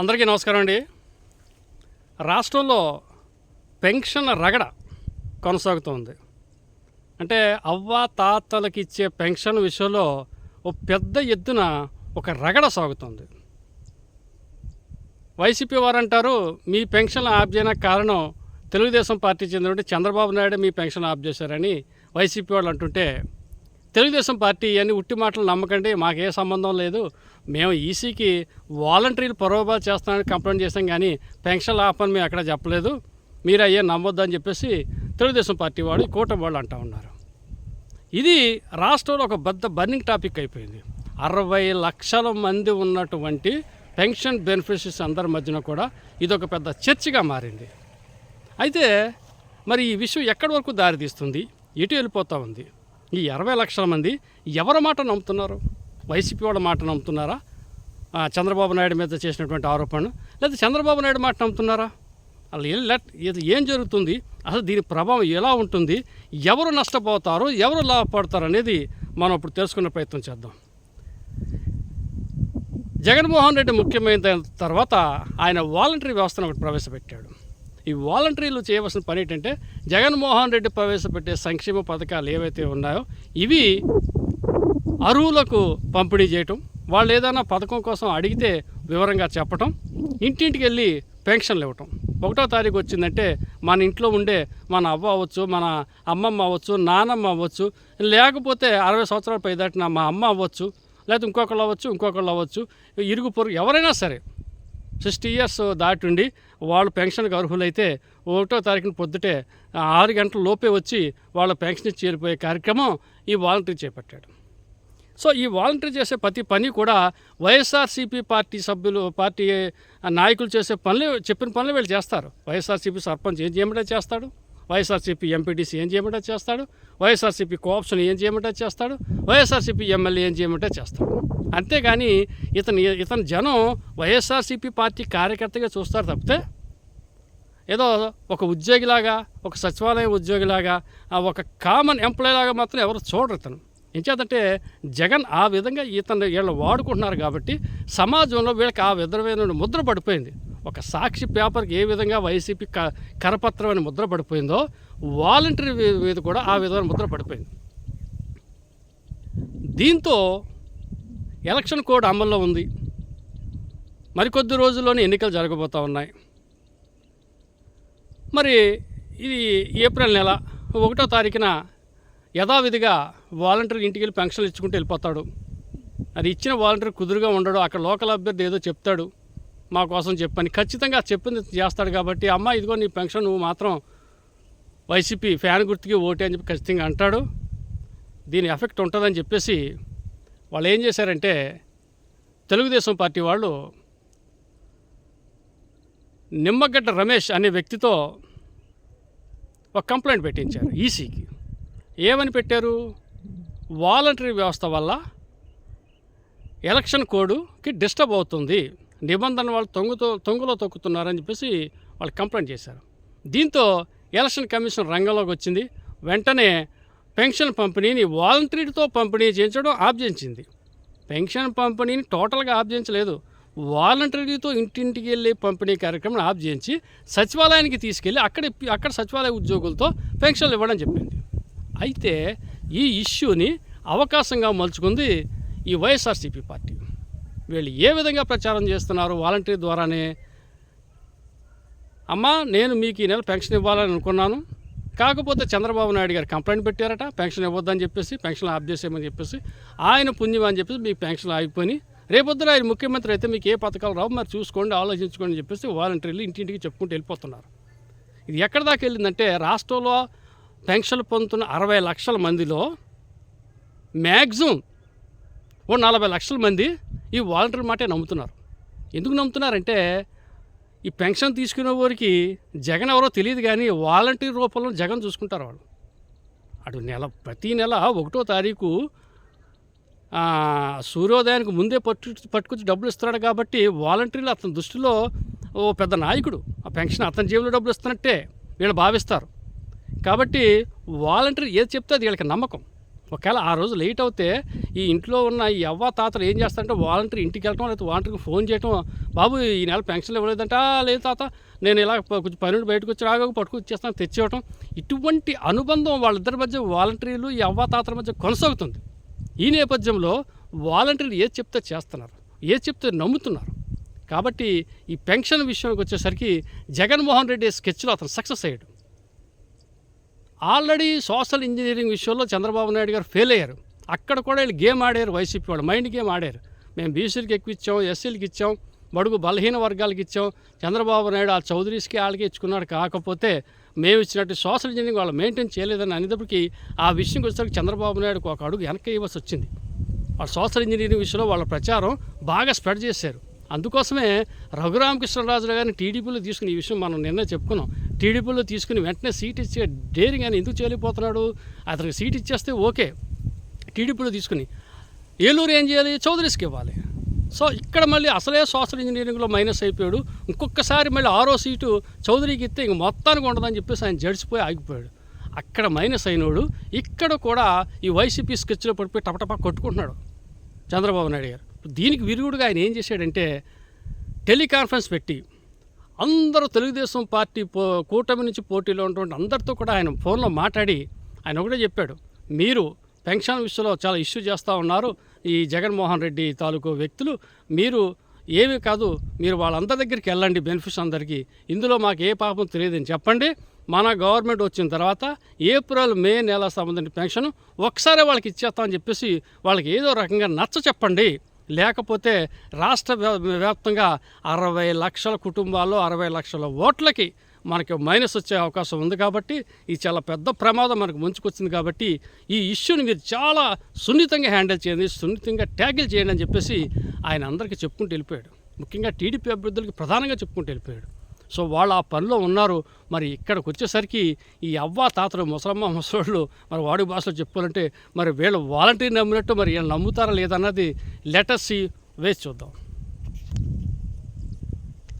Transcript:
అందరికీ నమస్కారం అండి. రాష్ట్రంలో పెన్షన్ రగడ కొనసాగుతోంది. అంటే అవ్వ తాతలకి ఇచ్చే పెన్షన్ విషయంలో ఓ పెద్ద ఎత్తున ఒక రగడ సాగుతుంది. వైసీపీ వారు అంటారు మీ పెన్షన్ ఆఫ్ చేయడానికి కారణం తెలుగుదేశం పార్టీ చెందినటువంటి చంద్రబాబు నాయుడు మీ పెన్షన్ ఆఫ్ చేశారని వైసీపీ వాళ్ళు అంటుంటే తెలుగుదేశం పార్టీ అని ఉట్టి మాటలు నమ్మకండి మాకే సంబంధం లేదు. మేము ఈసీకి వాలంటీర్లు పొరవబా చేస్తామని కంప్లైంట్ చేసాం కానీ పెన్షన్ ఆపని మేము ఎక్కడ చెప్పలేదు. మీరు అయ్యే నమ్మొద్దని చెప్పేసి తెలుగుదేశం పార్టీ వాళ్ళు కూటమి వాళ్ళు అంటూ ఉన్నారు. ఇది రాష్ట్రంలో ఒక పెద్ద బర్నింగ్ టాపిక్ అయిపోయింది. అరవై లక్షల మంది ఉన్నటువంటి పెన్షన్ బెనిఫిషరీస్ అందరి మధ్యన కూడా ఇది ఒక పెద్ద చర్చగా మారింది. అయితే మరి ఈ విషయం ఎక్కడి వరకు దారితీస్తుంది? ఎటు వెళ్ళిపోతూ ఉంది. ఈ అరవై లక్షల మంది ఎవరి మాట నమ్ముతున్నారు? వైసీపీ వాళ్ళ మాట నమ్ముతున్నారా? చంద్రబాబు నాయుడు మీద చేసినటువంటి ఆరోపణలు. లేదా చంద్రబాబు నాయుడు మాట నమ్ముతున్నారా? అలా లెట్ ఇది ఏం జరుగుతుంది? అసలు దీని ప్రభావం ఎలా ఉంటుంది? ఎవరు నష్టపోతారు? ఎవరు లాభపడతారు అనేది మనం ఇప్పుడు తెలుసుకునే ప్రయత్నం చేద్దాం. జగన్మోహన్ రెడ్డి ముఖ్యమైన తర్వాత ఆయన వాలంటరీ వ్యవస్థను ఒకటి ప్రవేశపెట్టాడు. ఈ వాలంటరీలు చేయవలసిన పని ఏంటంటే జగన్మోహన్ రెడ్డి ప్రవేశపెట్టే సంక్షేమ పథకాలు ఏవైతే ఉన్నాయో ఇవి అరువులకు పంపిణీ చేయటం వాళ్ళు ఏదైనా పథకం కోసం అడిగితే వివరంగా చెప్పటం ఇంటింటికి వెళ్ళి పెన్షన్లు ఇవ్వటం. ఒకటో తారీఖు వచ్చిందంటే మన ఇంట్లో ఉండే మన అవ్వ అవ్వచ్చు మన అమ్మమ్మ అవ్వచ్చు నానమ్మ అవ్వచ్చు లేకపోతే అరవై సంవత్సరాల పై దాటిన మా అమ్మ అవ్వచ్చు లేకపోతే ఇంకొకళ్ళు అవ్వచ్చు ఇంకొకళ్ళు అవ్వచ్చు ఇరుగు పొరుగు ఎవరైనా సరే సిక్స్టీ ఇయర్స్ దాటుండి వాళ్ళు పెన్షన్కి అర్హులైతే ఒకటో తారీఖున పొద్దుటే ఆరు గంటల లోపే వచ్చి వాళ్ళ పెన్షన్ చేరిపోయే కార్యక్రమం ఈ వాలంటీర్ చేపట్టాడు. సో ఈ వాలంటీర్ చేసే ప్రతి పని కూడా వైఎస్ఆర్సీపీ పార్టీ సభ్యులు పార్టీ నాయకులు చేసే పనులు చెప్పిన పనులు వీళ్ళు చేస్తారు. వైఎస్ఆర్సీపీ సర్పంచ్ ఏం చేయమంటే చేస్తాడు? వైఎస్ఆర్సీపీ ఎంపీటీసీ ఏం చేయమంటే చేస్తాడు. వైఎస్ఆర్సీపీ కోఆప్షన్ ఏం చేయమంటే చేస్తాడు. వైఎస్ఆర్సీపీ ఎమ్మెల్యే ఏం చేయమంటే చేస్తాడు. అంతేగాని ఇతని ఇతని జనం వైఎస్ఆర్సీపీ పార్టీ కార్యకర్తగా చూస్తారు తప్పితే ఏదో ఒక ఉద్యోగిలాగా ఒక సచివాలయ ఉద్యోగిలాగా ఆ ఒక కామన్ ఎంప్లాయీలాగా మాత్రం ఎవరు చూడరు ఇతను. ఎంచేతంటే జగన్ ఆ విధంగా ఇతను వీళ్ళు వాడుకుంటున్నారు కాబట్టి సమాజంలో వీళ్ళకి ఆ విధమైన ముద్ర పడిపోయింది. ఒక సాక్షి పేపర్కి ఏ విధంగా వైసీపీ క కరపత్రం అని ముద్ర పడిపోయిందో వాలంటరీ మీద కూడా ఆ విధమైన ముద్ర పడిపోయింది. దీంతో ఎలక్షన్ కోడ్ అమల్లో ఉంది. మరికొద్ది రోజుల్లోనే ఎన్నికలు జరగబోతూ ఉన్నాయి. మరి ఇది ఏప్రిల్ నెల ఒకటో తారీఖున యథావిధిగా వాలంటీర్ ఇంటికి వెళ్ళి పెన్షన్లు ఇచ్చుకుంటూ వెళ్ళిపోతాడు. అది ఇచ్చిన వాలంటీర్ కుదురుగా ఉండడు అక్కడ లోకల్ అభ్యర్థి ఏదో చెప్తాడు. మా కోసం చెప్పని ఖచ్చితంగా చెప్పింది చేస్తాడు కాబట్టి అమ్మ ఇదిగో నీ పెన్షన్ నువ్వు మాత్రం వైసీపీ ఫ్యాన్ గుర్తుకి ఓటే అని చెప్పి ఖచ్చితంగా అంటాడు. దీని ఎఫెక్ట్ ఉంటుందని చెప్పేసి వాళ్ళు ఏం చేశారంటే తెలుగుదేశం పార్టీ వాళ్ళు నిమ్మగడ్డ రమేష్ అనే వ్యక్తితో ఒక కంప్లైంట్ పెట్టించారు ఈసీకి. ఏమని పెట్టారు? వాలంటరీ వ్యవస్థ వల్ల ఎలక్షన్ కోడ్కి డిస్టర్బ్ అవుతుంది. నిబంధన వాళ్ళు తొంగుతో తొంగులో తొక్కుతున్నారని చెప్పేసి వాళ్ళు కంప్లైంట్ చేశారు. దీంతో ఎలక్షన్ కమిషన్ రంగంలోకి వచ్చింది. వెంటనే పెన్షన్ పంపిణీని వాలంటీర్తో పంపిణీ చేయించడం ఆబ్జించింది పెన్షన్ పంపిణీని టోటల్గా ఆబ్జించలేదు వాలంటరీతో ఇంటింటికి వెళ్ళి పంపిణీ కార్యక్రమం ఆఫ్ చేయించి సచివాలయానికి తీసుకెళ్ళి అక్కడ అక్కడ సచివాలయ ఉద్యోగులతో పెన్షన్లు ఇవ్వడం చెప్పింది అయితే ఈ ఇష్యూని అవకాశంగా మలుచుకుంది ఈ వైఎస్ఆర్సీపీ పార్టీ. వీళ్ళు ఏ విధంగా ప్రచారం చేస్తున్నారు వాలంటీర్ ద్వారానే? అమ్మా నేను మీకు ఈ నెల పెన్షన్ ఇవ్వాలని అనుకున్నాను. కాకపోతే చంద్రబాబు నాయుడు గారు కంప్లైంట్ పెట్టారట పెన్షన్ ఇవ్వద్దని చెప్పేసి పెన్షన్ ఆఫ్ చేసేయమని చెప్పేసి ఆయన పుణ్యం అని చెప్పేసి మీకు పెన్షన్ ఆగిపోయి రేపొద్దున ఆయన ముఖ్యమంత్రి అయితే మీకు ఏ పథకాలు రావు మరి చూసుకోండి ఆలోచించుకోండి అని చెప్పేసి వాలంటీర్లు ఇంటింటికి చెప్పుకుంటూ వెళ్ళిపోతున్నారు. ఇది ఎక్కడి దాకా వెళ్ళిందంటే రాష్ట్రంలో పెన్షన్లు పొందుతున్న అరవై లక్షల మందిలో మ్యాక్సిమం ఓ నలభై లక్షల మంది ఈ వాలంటీర్ మాటే నమ్ముతున్నారు. ఎందుకు నమ్ముతున్నారంటే ఈ పెన్షన్ తీసుకునే వారికి జగన్ ఎవరో తెలియదు కానీ వాలంటీర్ రూపంలో జగన్ చూసుకుంటారు వాళ్ళు. అటు నెల ప్రతి నెల ఒకటో తారీఖు సూర్యోదయానికి ముందే పట్టు పట్టుకొచ్చి డబ్బులు ఇస్తున్నాడు కాబట్టి వాలంటీర్లు అతని దృష్టిలో ఓ పెద్ద నాయకుడు. ఆ పెన్షన్ అతని జేబులో డబ్బులు ఇస్తున్నట్టే వీళ్ళు భావిస్తారు. కాబట్టి వాలంటీర్ ఏది చెప్తే అది వీళ్ళకి నమ్మకం. ఒకవేళ ఆ రోజు లేట్ అవుతే ఈ ఇంట్లో ఉన్న ఈ అవ్వ తాతలు ఏం చేస్తారంటే వాలంటీర్ ఇంటికి వెళ్ళటం లేకపోతే వాలంటీర్కి ఫోన్ చేయటం బాబు ఈ నెల పెన్షన్ ఇవ్వలేదంట? లేదు తాత నేను ఇలా కొంచెం పని బయటకు వచ్చి రాగా పట్టుకొచ్చేస్తాను తెచ్చివ్వటం ఇటువంటి అనుబంధం వాళ్ళిద్దరి మధ్య వాలంటీర్లు ఈ అవ్వ తాతల మధ్య కొనసాగుతుంది. ఈ నేపథ్యంలో వాలంటీర్లు ఏది చెప్తే చేస్తున్నారు ఏది చెప్తే నమ్ముతున్నారు. కాబట్టి ఈ పెన్షన్ విషయానికి వచ్చేసరికి జగన్మోహన్ రెడ్డి స్కెచ్లో అతను సక్సెస్ అయ్యాడు. ఆల్రెడీ సోషల్ ఇంజనీరింగ్ విషయంలో చంద్రబాబు నాయుడు గారు ఫెయిల్ అయ్యారు. అక్కడ కూడా వీళ్ళు గేమ్ ఆడారు వైసీపీ వాళ్ళు. మైండ్ గేమ్ ఆడారు. మేము బీసీలకి ఎక్కువ ఇచ్చాం ఎస్సీలకి ఇచ్చాం బడుగు బలహీన వర్గాలకు ఇచ్చాం. చంద్రబాబు నాయుడు ఆ చౌదరీస్కి వాళ్ళకి ఇచ్చుకున్నాడు. కాకపోతే మేము ఇచ్చినట్టు సోషల్ ఇంజనీరింగ్ వాళ్ళు మెయింటైన్ చేయలేదని అనేటప్పటికీ ఆ విషయం వచ్చేసరికి చంద్రబాబు నాయుడుకు ఒక అడుగు వెనక ఇవ్వాల్సి వచ్చింది. వాళ్ళ సోషల్ ఇంజనీరింగ్ విషయంలో వాళ్ళ ప్రచారం బాగా స్ప్రెడ్ చేశారు. అందుకోసమే రఘురామకృష్ణరాజు గారిని టీడీపీలో తీసుకుని ఈ విషయం మనం నిన్న చెప్పుకున్నాం. టీడీపీలో తీసుకుని వెంటనే సీట్ ఇచ్చే డేరింగ్ అని ఎందుకు చేయలేకపోతున్నాడు? అతనికి సీట్ ఇచ్చేస్తే ఓకే. టీడీపీలో తీసుకుని ఏలూరు ఏం చేయాలి? చౌదరీస్కి ఇవ్వాలి. సో ఇక్కడ మళ్ళీ అసలే సోషల్ ఇంజనీరింగ్లో మైనస్ అయిపోయాడు. ఇంకొకసారి మళ్ళీ ఆరో సీటు చౌదరికి ఇస్తే ఇంక మొత్తానికి ఉండదని చెప్పేసి ఆయన జడిసిపోయి ఆగిపోయాడు. అక్కడ మైనస్ అయినోడు ఇక్కడ కూడా ఈ వైసీపీ స్కెచ్లో పడిపోయి టపటపా కొట్టుకుంటున్నాడు చంద్రబాబు నాయుడు గారు. దీనికి విరుగుడుగా ఆయన ఏం చేశాడంటే టెలికాన్ఫరెన్స్ పెట్టి అందరూ తెలుగుదేశం పార్టీ పో కూటమి నుంచి పోటీలో ఉన్నటువంటి అందరితో కూడా ఆయన ఫోన్లో మాట్లాడి ఆయన ఒకటే చెప్పాడు. మీరు పెన్షన్ విషయంలో చాలా ఇష్యూ చేస్తూ ఉన్నారు. ఈ జగన్మోహన్ రెడ్డి తాలూకు వ్యక్తులు మీరు ఏమీ కాదు మీరు వాళ్ళందరి దగ్గరికి వెళ్ళండి బెనిఫిట్స్ అందరికీ. ఇందులో మాకు ఏ పాపం తెలియదని చెప్పండి. మన గవర్నమెంట్ వచ్చిన తర్వాత ఏప్రిల్ మే నెల సంబంధించిన పెన్షన్ ఒకసారి వాళ్ళకి ఇచ్చేస్తామని చెప్పేసి వాళ్ళకి ఏదో రకంగా నచ్చ చెప్పండి. లేకపోతే రాష్ట్ర వ్యాప్తంగా అరవై లక్షల కుటుంబాల్లో అరవై లక్షల ఓట్లకి మనకి మైనస్ వచ్చే అవకాశం ఉంది కాబట్టి ఇది చాలా పెద్ద ప్రమాదం మనకు ముంచుకొచ్చింది కాబట్టి ఈ ఇష్యూని మీరు చాలా సున్నితంగా హ్యాండిల్ చేయండి సున్నితంగా ట్యాకిల్ చేయండి అని చెప్పేసి ఆయన అందరికీ చెప్పుకుంటూ వెళ్ళిపోయాడు. ముఖ్యంగా టీడీపీ అభ్యర్థులకి ప్రధానంగా చెప్పుకుంటూ వెళ్ళిపోయాడు. సో వాళ్ళు ఆ పనిలో ఉన్నారు. మరి ఇక్కడికి వచ్చేసరికి ఈ అవ్వ తాతలు ముసలమ్మ ముసలోళ్ళు మరి వాడి భాషలో చెప్పుకోవాలంటే మరి వీళ్ళు వాలంటీర్ నమ్మినట్టు మరి వీళ్ళు నమ్ముతారా లేదన్నది లెటర్స్ వేసి చూద్దాం.